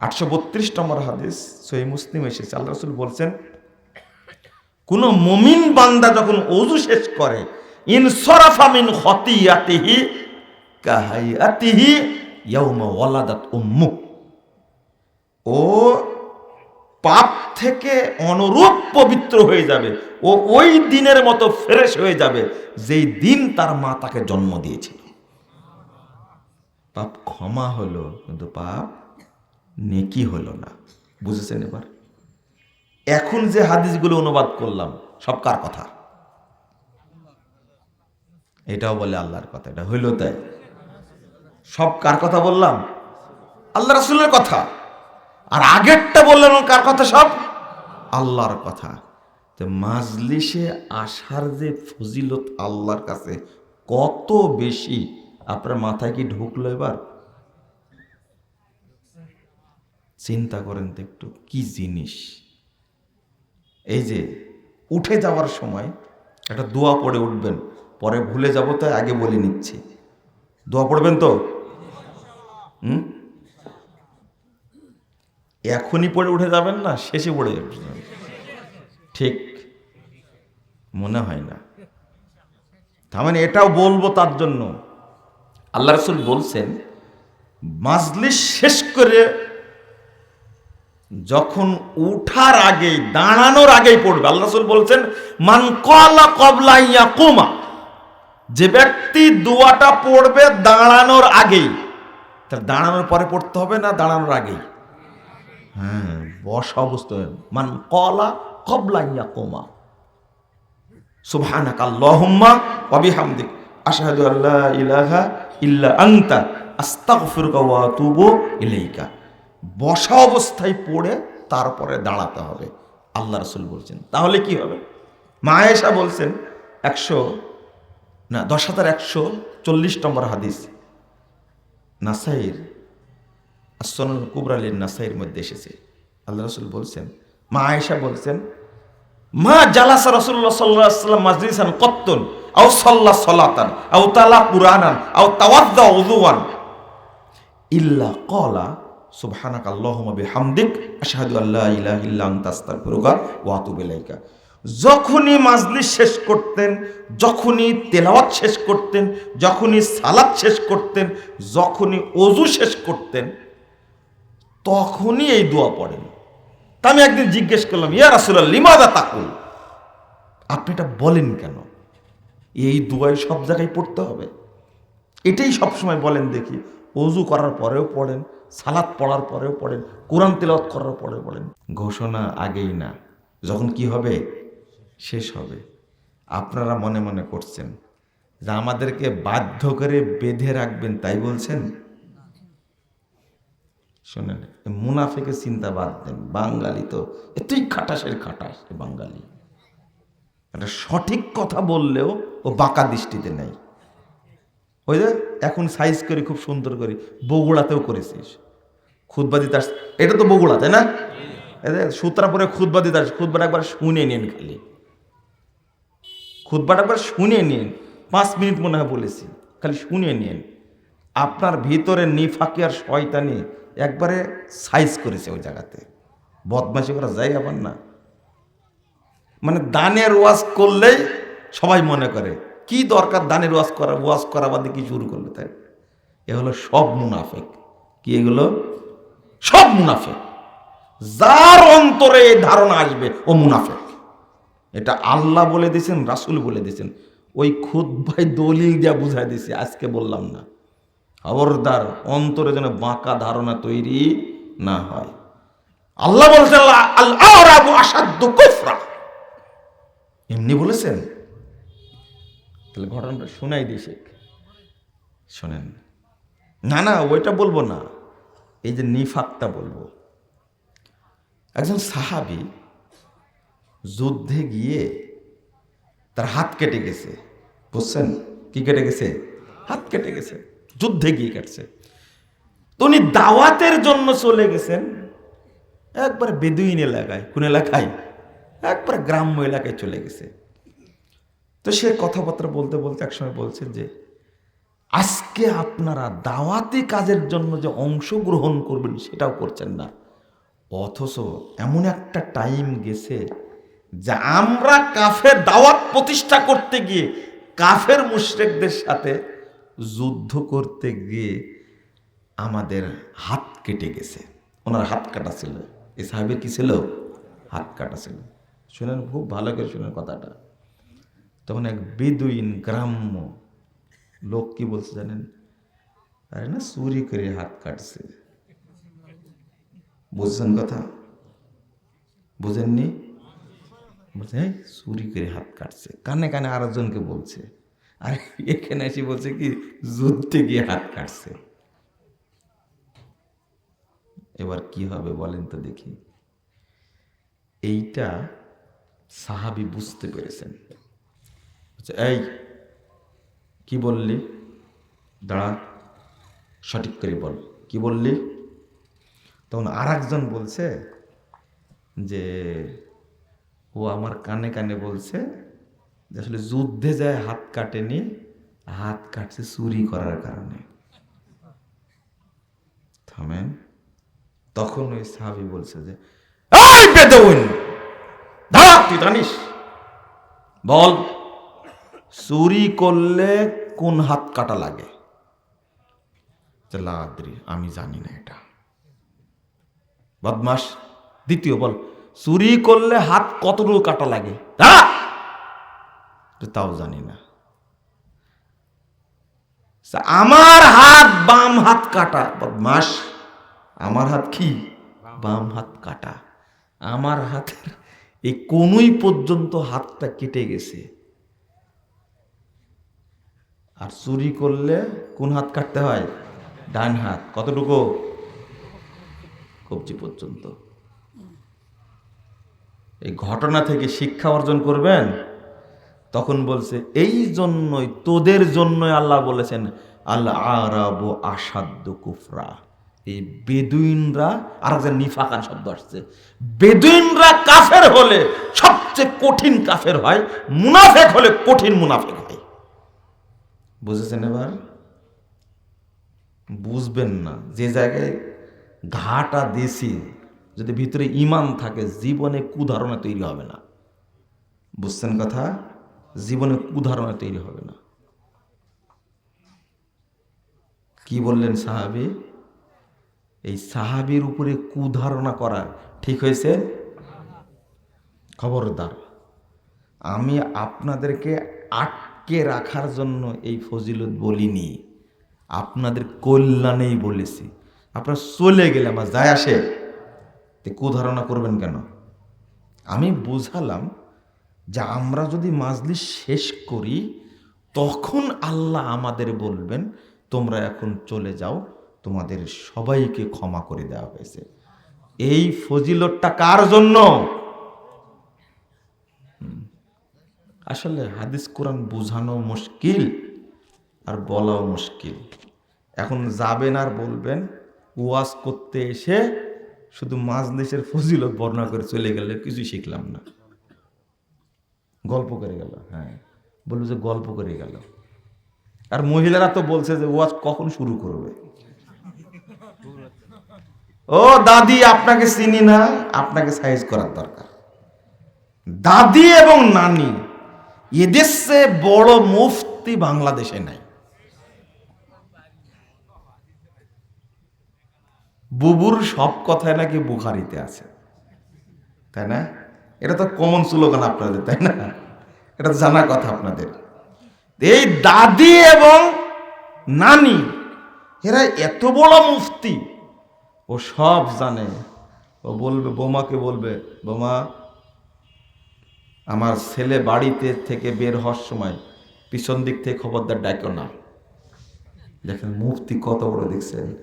আটশো বত্রিশ নম্বর হাদিস সহি মুসলিম এসেছে। আল্লাহ রসুল বলছেন, কোন মমিন বান্দা যখন অজু শেষ করে, ইন সরাফামিন হতিয়াতিহি কাহাইয়াতিহি ইয়াউমা ওয়ালাদাত ও পাপ থেকে অনুরূপ পবিত্র হয়ে যাবে, ও ওই দিনের মতো ফ্রেশ হয়ে যাবে যেই দিন তার মা তাকে জন্ম দিয়েছিল। পাপ ক্ষমা হলো, কিন্তু পাপ নেকি হলো না। বুঝেছেন এবার? এখন যে হাদিসগুলো অনুবাদ করলাম, সব কার কথা? এটাও বলে আল্লাহর কথা, এটা হইল তাই। সব কার কথা বললাম? আল্লাহ রাসুলের কথা। আর আগেরটা বললেন কার কথা সব? আল্লাহর কথা। তো মাজলিসে আসার যে ফজিলত আল্লাহর কাছে কত বেশি? আপনার মাথায় কি ঢুকলো এবার? চিন্তা করেন তো একটু, কি জিনিস? এই যে উঠে যাওয়ার সময় একটা দোয়া পড়ে উঠবেন, পরে ভুলে যাব তাই আগে বলে নিচ্ছি। দোয়া পড়বেন তো? হুম? এখনই পড়ে উঠে যাবেন না, শেষে পড়ে যাবেন। ঠিক, মনে হয় না। তার মানে এটাও বলব তার জন্য। আল্লাহ রসুল বলছেন, মাজলিস শেষ করে যখন উঠার আগেই দাঁড়ানোর আগেই পড়বে। আল্লাহ বলছেন, মান কলা কবলা ইয়াকুমা। যে ব্যক্তি দোয়াটা পড়বে দাঁড়ানোর আগেই, তার দাঁড়ানোর পরে পড়তে হবে না দাঁড়ানোর আগেই? হ্যাঁ বসা অবস্থায়। মান কলা কবলা ইয়াকুমা। সুবহানাকা আল্লাহুম্মা ওয়া বিহামদিক। আশহাদু আল্লা ইলাহা ইল্লা আনতা। আস্তাগফিরুকা ওয়া আতুবু ইলাইকা। বসা অবস্থায় পড়ে তারপরে দাঁড়াতে হবে। আল্লাহ রসুল বলছেন, তাহলে কি হবে? মায়েশা বলছেন, একশো, না, দশ হাজার একশো চল্লিশ নম্বর হাদিস। নাসাইর আসনুল কুবরালির নাসাইর মধ্যে এসেছে। আল্লাহ রসুল বলছেন, মা আয়েশা বলছেন, মা জালাসা রসুল্লাহ সাল্লাহ সাল্লাম মাজলিসান কত্তন, আও সাল্লাহ সলাতান, আও তালা কুরআনান, আও তাওয়াদ্দা উযুয়ান ইল্লা কলা সুবহানাক আল্লাহুম্মা বিহামদিক, আশহাদু আল্লা ইলাহা ইল্লা আনতা, আস্তাগফিরুকা ওয়া আতুবু ইলাইকা। যখনই মাজলিস শেষ করতেন, যখনই তেলাওয়াত শেষ করতেন, যখনই সালাত শেষ করতেন, যখনই অজু শেষ করতেন, তখনই এই দোয়া পড়েন। তা আমি একদিন জিজ্ঞেস করলাম, ইয়া রাসূলুল্লাহ, লিমাদা তাকুল? আপনি এটা বলেন কেন? এই দোয়াই সব জায়গায় পড়তে হবে। এটাই সবসময় বলেন দেখি। অজু করার পরেও পড়েন সালাদ পড়ার পরেও পড়েন, কোরআন তেলাওয়াত করার পরেও পড়েন। ঘোষণা আগেই না। যখন কি হবে? শেষ হবে। আপনারা মনে মনে করছেন যে আমাদেরকে বাধ্য করে বেঁধে রাখবেন তাই বলছেন? শোনেন এ মুনাফেকের চিন্তা বাদ দেন। বাঙালি তো এতই খাটাসের খাটাস বাঙালি। একটা সঠিক কথা বললেও ও বাঁকা দৃষ্টিতে নেই। ওই যে এখন সাইজ করে খুব সুন্দর করে, বগুড়াতেও করেছিস। খুদবাদি তার এটা তো বগুড়া, তাই না? সূত্রা পরে খুদবাদি তার খুদবাটা একবার শুনে নিন খালি। খুদবাটা একবার শুনে নিন। পাঁচ মিনিট মনে হয় বলেছি, খালি শুনে নিন। আপনার ভিতরে নিফাকি আর শয়তানি একবারে সাইজ করেছে ওই জায়গাতে। বদমাশি করা যায় আবার না। মানে দানের ওয়াজ করলেই সবাই মনে করে কি দরকার দানের ওয়াজ করা ওয়াজ করা বাদে কি শুরু করবে তাই? এ হলো সব মুনাফেক। কি এগুলো? সব মুনাফেক। যার অন্তরে এই ধারণা আসবে, ও মুনাফেক। এটা আল্লাহ বলে দিয়েছেন, রাসুল বলে দিয়েছেন। ওই খুদ ভাই দলিল দিয়া বুঝাই দিছে আজকে বললাম না। খবরদার, অন্তরে যেন বাঁকা ধারণা তৈরি না হয়। আল্লাহ বলছেন এমনি বলেছেন? তাহলে ঘটনাটা শোনাই দিই শেখ। শোনেন। না না, ওইটা বলব না। এই যে নিফাকটা বলব। একজন সাহাবি যুদ্ধে গিয়ে তার হাত কেটে গেছে। বুঝছেন? কি কেটে গেছে? হাত কেটে গেছে। যুদ্ধে গিয়ে কাটছে। তো উনি দাওয়াতের জন্য চলে গেছেন। একবার বেদুইন এলাকায়। কোন এলাকায়? একবার গ্রাম্য এলাকায় চলে গেছে। তো সে কথাবার্তা বলতে বলতে একসময় বলছেন যে, আজকে আপনারা দাওয়াতি কাজের জন্য যে অংশগ্রহণ করবেন সেটাও করছেন না। অথচ এমন একটা টাইম গেছে যে আমরা কাফের দাওয়াত প্রতিষ্ঠা করতে গিয়ে, কাফের মুশরেকদের সাথে যুদ্ধ করতে গিয়ে আমাদের হাত কেটে গেছে। ওনার হাত কাটা ছিল। এই সাহেবের কি ছিল? হাত কাটা ছিল। শুনেন, খুব ভালো করে শুনেন কথাটা। তখন এক বেদুইন গ্রাম্য লোক কি বলছে জানেন? আরে না, চুরি করে হাত কাটছে। বুঝছেন কথা? বুঝেননি? চুরি করে হাত কাটছে। কানে কানে আরেকজনকে বলছে। আর, এখানে এসে বলছে কি, যুদ্ধে গিয়ে হাত কাটছে। এবার কি হবে বলেন তো দেখি। এইটা সাহাবি বুঝতে পেরেছেন। এই, কি বললি? দাঁড়া, সঠিক করে বল। কি বললি? তখন আর একজন বলছে যে, ও আমার কানে কানে বলছে যে আসলে যুদ্ধে যায় হাত কাটেনি, হাত কাটছে চুরি করার কারণে। থামেন। তখন ওই সাহাবি বলছে যে দাঁড়া, তুই জানিস? বল। চুরি করলে কোন হাত কাটা লাগে? লাদ্রি আমি জানি না এটা। বদমাস দ্বিতীয় বল, চুরি করলে হাত কতটুকু কাটা লাগে? তাও জানি না। আমার হাত বাম হাত কাটা বদমাস আমার হাত কি? বাম হাত কাটা। আমার হাতের এই কোনই পর্যন্ত হাতটা কেটে গেছে। আর চুরি করলে কোন হাত কাটতে হয়? ডান হাত। কতটুকু? কবজি পর্যন্ত। এই ঘটনা থেকে শিক্ষা অর্জন করবেন? তখন বলছে, এই জন্যই, তোদের জন্যই আল্লাহ বলেছেন আল্লাহ আরব আসাদ্য কুফরা। এই বেদুইনরা আর একজন নিফাকান শব্দ আসছে, বেদুইনরা কাফের হলে সবচেয়ে কঠিন কাফের হয়, মুনাফেক হলে কঠিন মুনাফেক হয়। বুঝেছেন এবার? বুঝবেন না। যে জায়গায় ঘাটা দেশি, যদি ভিতরে ইমান থাকে, জীবনে কুধারণা তৈরি হবে না। বুঝছেন কথা? জীবনে কুধারণা তৈরি হবে না। কি বললেন সাহাবি? এই সাহাবির উপরে কুধারণা করা ঠিক হয়েছে? খবরদার, আমি আপনাদেরকে আটকে রাখার জন্য এই ফজিলত বলিনি। আপনাদের কল্যাণেই বলেছি। আপনারা চলে গেলে আমার যায় আসে। তে কুধারণা করবেন কেন? আমি বুঝালাম যে আমরা যদি মাজলিস শেষ করি, তখন আল্লাহ আমাদের বলবেন, তোমরা এখন চলে যাও, তোমাদের সবাইকে ক্ষমা করে দেওয়া হয়েছে। এই ফজিলতটা কার জন্য হুম। আসলে হাদিস কোরআন বোঝানো মুশকিল আর বলাও মুশকিল। এখন যাবেন আর বলবেন, ওয়াজ করতে এসে শুধু মাজলিসের ফজিলত বর্ণনা করে চলে গেলে কিছুই শিখলাম না। গল্প করে গেল হ্যাঁ। বলব যে গল্প করে গেল। আর মহিলারা তো বলছে যে ওয়াজ কখন শুরু করবে? ও দাদি, আপনাকে চিনি না, আপনাকে সাইজ করার দরকার। দাদি এবং নানি এদের বড় মুফতি বাংলাদেশে নাই। বুবুর সব কথায় নাকি বুখারিতে আছে। তাই না? এটা তো কমন স্লোগান আপনাদের, তাই না? এটা তো জানার কথা আপনাদের। এই দাদি এবং নানি, এরা এত বড় মুফতি। ও সব জানে। ও বলবে, বোমাকে বলবে, বোমা আমার ছেলে বাড়িতে থেকে বের হওয়ার সময় পিছন দিক থেকে খবরদার ডাকো না। দেখেন মুফতি কত বড় দেখছেন।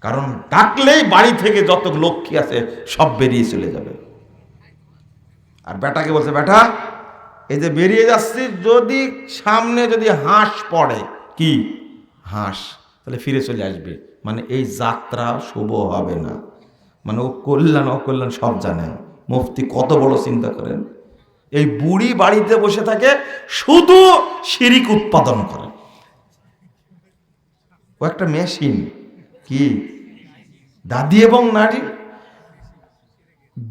কারণ ডাকলেই বাড়ি থেকে যত লক্ষ্মী আছে সব বেরিয়ে চলে যাবে। আর বেটাকে বলছে, বেটা, এই যে বেরিয়ে যাচ্ছি, যদি সামনে যদি হাঁস পড়ে। কি? হাঁস। তাহলে ফিরে চলে আসবে। মানে এই যাত্রা শুভ হবে না। মানে ও কল্যাণ, অকল্যাণ সব জানে। মুফতি কত বড় চিন্তা করেন? এই বুড়ি বাড়িতে বসে থাকে, শুধু শিরিক উৎপাদন করে। ও একটা মেশিন, কি? দাদি এবং নারী